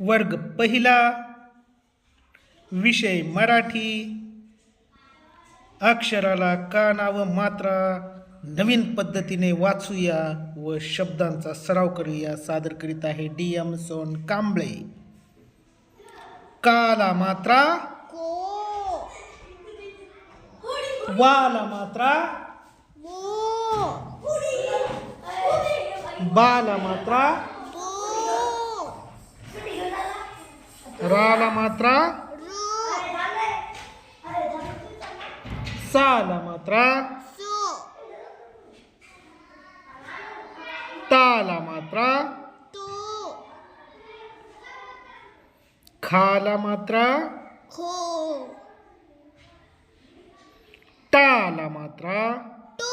वर्ग पहिला. विषय मराठी. अक्षराला काना व मात्रा. नवीन पद्धतीने वाचूया व शब्दांचा सराव करूया. सादर करीत आहे डी एम सोन कांबळे. काला मात्रा. वाला मात्रा. बाला मात्रा. राला मात्रा रू साला मात्रा सो ताला मात्रा तो खाला मात्रा खो टाला मात्रा तो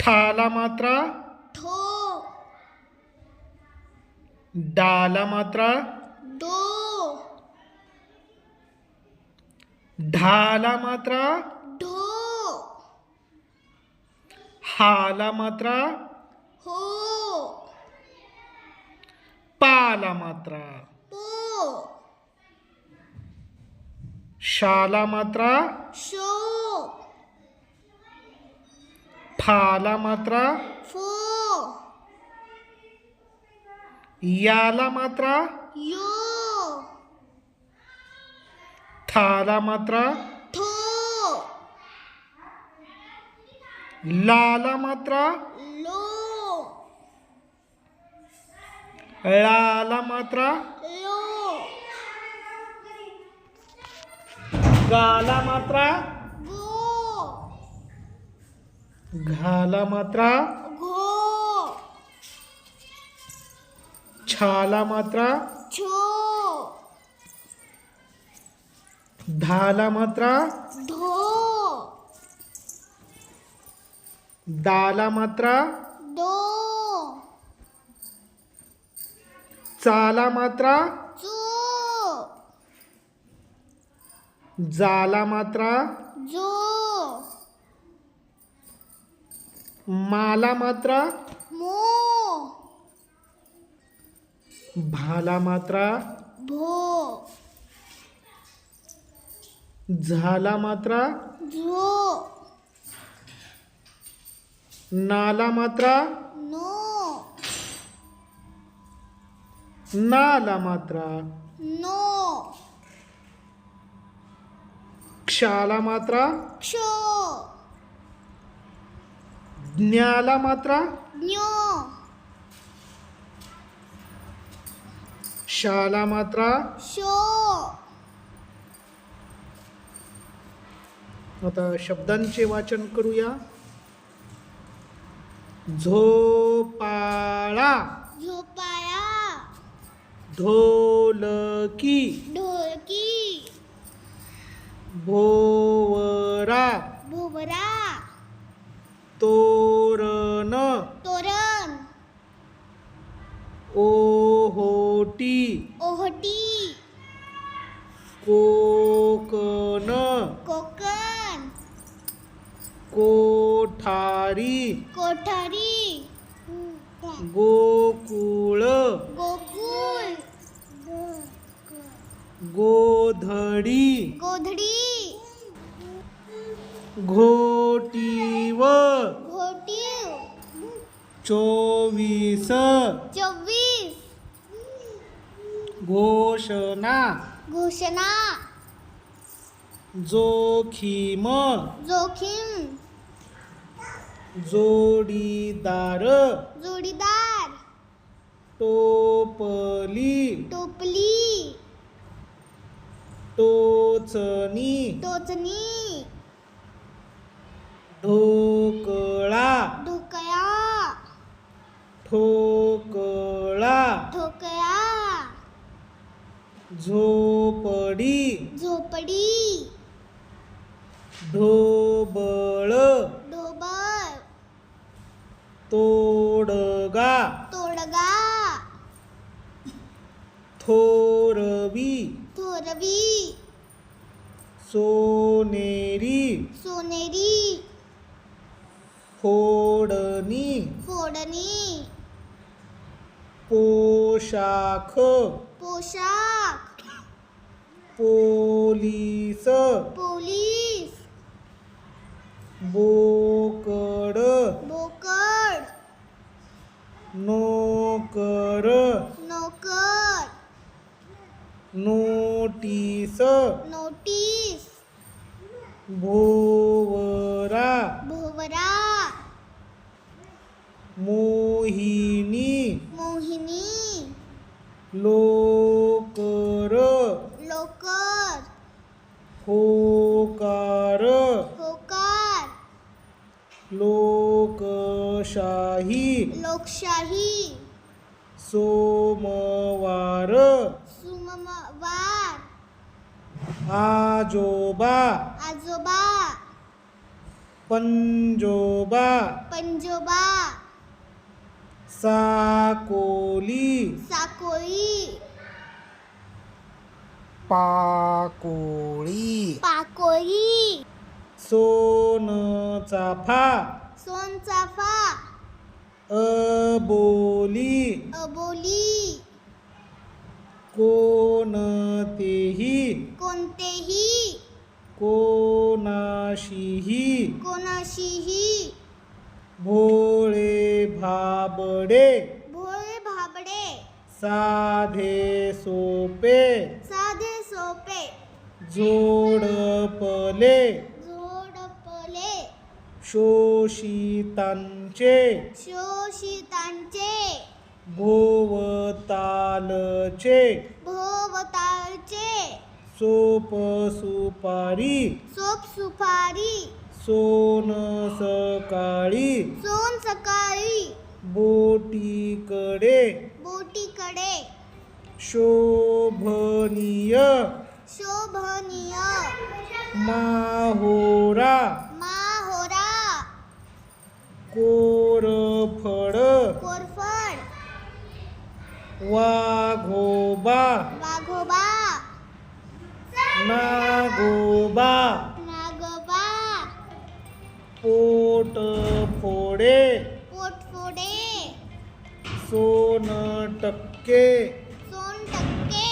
ठाला मात्रा ठो डाला मात्रा. दो. ढाला मात्रा. ढो हाला मात्रा. हो. पाला मात्रा. पो. शाला मात्रा. शो. फाला मात्रा. याला मात्रा? यो। थाला मात्रा? ठो लाला मात्रा? लो। लाला मात्रा? लो। गाला मात्रा? गो। घाला मात्रा? छाला मात्रा छो धाला मात्रा ढो दाला मात्रा दो चाला मात्रा चो जाला मात्रा जो माला मात्रा भाला मात्रा. भो. झाला मात्रा. झो. नाला मात्रा. नो. नाला मात्रा. नो. क्षाला मात्रा. क्षो. ज्ञाला मात्रा. शाला मात्रा. शो. आता शब्दांचे वाचन करूया. झोपाळा. झोपाळा. ढोलकी. ढोलकी. भोवरा. भोवरा. तोरण ओहटी कोकण. कोकण. कोठारी. कोठारी. गोकुळ. गोकुळ. गोधडी. गोधडी. घोटीव घोषणा. जोखीम. जोखीम. जोडीदार. जोडीदार. टोपली. टोपली. टोचणी. टोचणी. तोडगा. तोडगा. थोरवी. थोरवी. सोनेरी. सोनेरी. फोडणी. फोडणी. पोशाख. पोशाख. पोलीस. पोलीस. बोकड नोकर. नोकर. नोटीस. नोटीस. भोवरा. भोवरा. मोहिनी. मोहिनी. लोकर. लोकर. होकार. होकार. लोकशाही. लोकशाही. सोमवार. सुमवार. आजोबा. आजोबा. पंजोबा. पंजोबा. साकोली. साकोळी पाकोळी. पाकोळी. सोनचाफा सोनचाफा. अबोली। अबोली। कोणतेही। कोणतेही। कोणाशीही। कोणाशीही। भोळे भाबडे। भोळे भाबडे। साधे सोपे। साधे सोपे। जोडपले। जोडपले शोषितांचे शोषितांचे भोवतालचे भोवतालचे सोप सुपारी सोप सुपारी सोन सकाळी सोन सकाळी बोटीकडे बोटीकडे शोभनीय शोभनीय माहोरा माहोरा कोरफड कोरफड. वाघोबा. वाघोबा. नागोबा. नागोबा. पोटफोडे पोटफोडे सोनटक्के सोनटक्के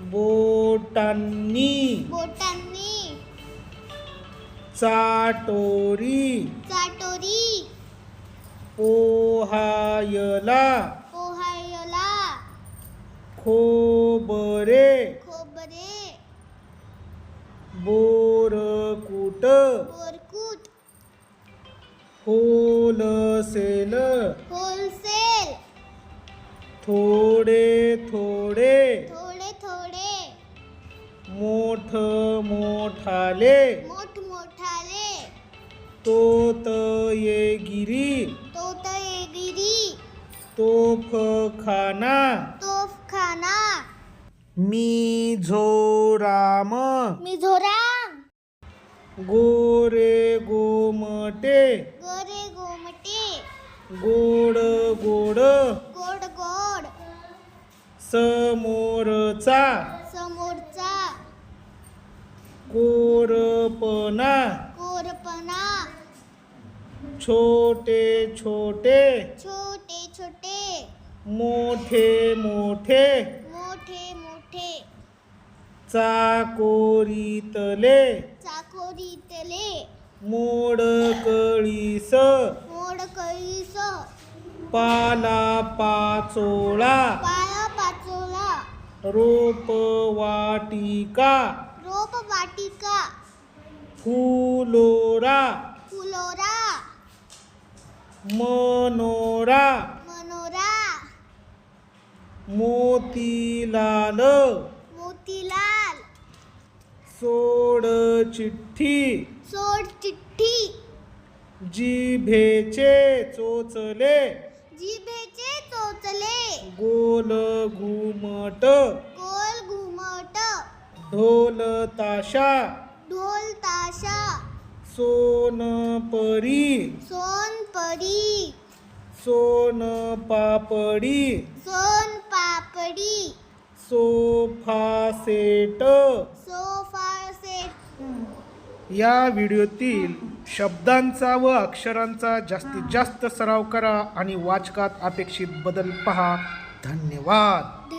बोटांनी. बोटांनी. चाटोरी चाटोरी. पोहायला. पोहायला. खोबरे. खोबरे. बोरकुट. बोरकूट. होलसेल. होलसेल. थोडे थोडे. थोडे थोडे. मोठ मोठाले. मोठ मोठाले. तोत येगिरी तोतयगिरी तोफखाना। तोफखाना। मिझोराम। मिझोराम। गोरे गोमटे गोरे गोमटे गोड गोड गोड गोड समोरचा। समोरचा। कोरपणा। कोरपणा। छोटे छोटे। छोटे छोटे मोठे मोठे. मोठे मोठे. चाकोरीतले. चाकोरीतले. मोडकळीस मोडकळीस पाला पाचोळा. पाया पाचोळा. रोपवाटिका रोप वाटिका. फुलोरा. फुलोरा. मनोरा मनोरा. मोतीलाल. मोतीलाल. सोड चिठ्ठी. सोड चिठ्ठी. जिभेचे चोचले. जिभेचे चोचले. गोल घुमट. गोल घुमट. ढोल ताशा. ढोल ताशा. Sonpari Sonpari son papdi. Son papdi sofa set. Sofa set. या व्हिडिओतील शब्दांचा व अक्षरांचा जास्तीत जास्त सराव करा आणि वाचकात अपेक्षित बदल पहा. धन्यवाद.